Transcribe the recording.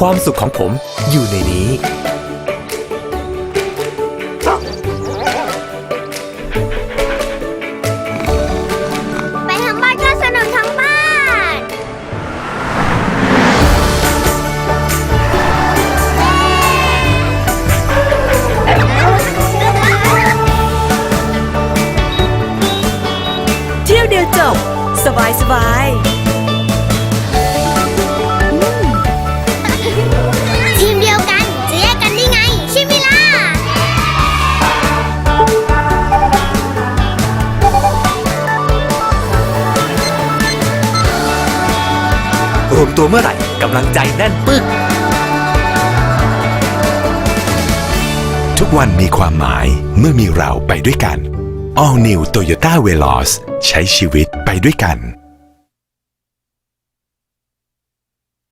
ความสุขของผมอยู่ในนี้ ไปทางบ้านก็สนุกทั้งบ้าน เที่ยวเดียวจบ สบายสบายที รวมตัวเมื่อไหร่กำลังใจแน่นปึ๊ก ทุกวันมีความหมายเมื่อมีเราไปด้วยกัน All New Toyota Veloz ใช้ชีวิตไปด้วยกัน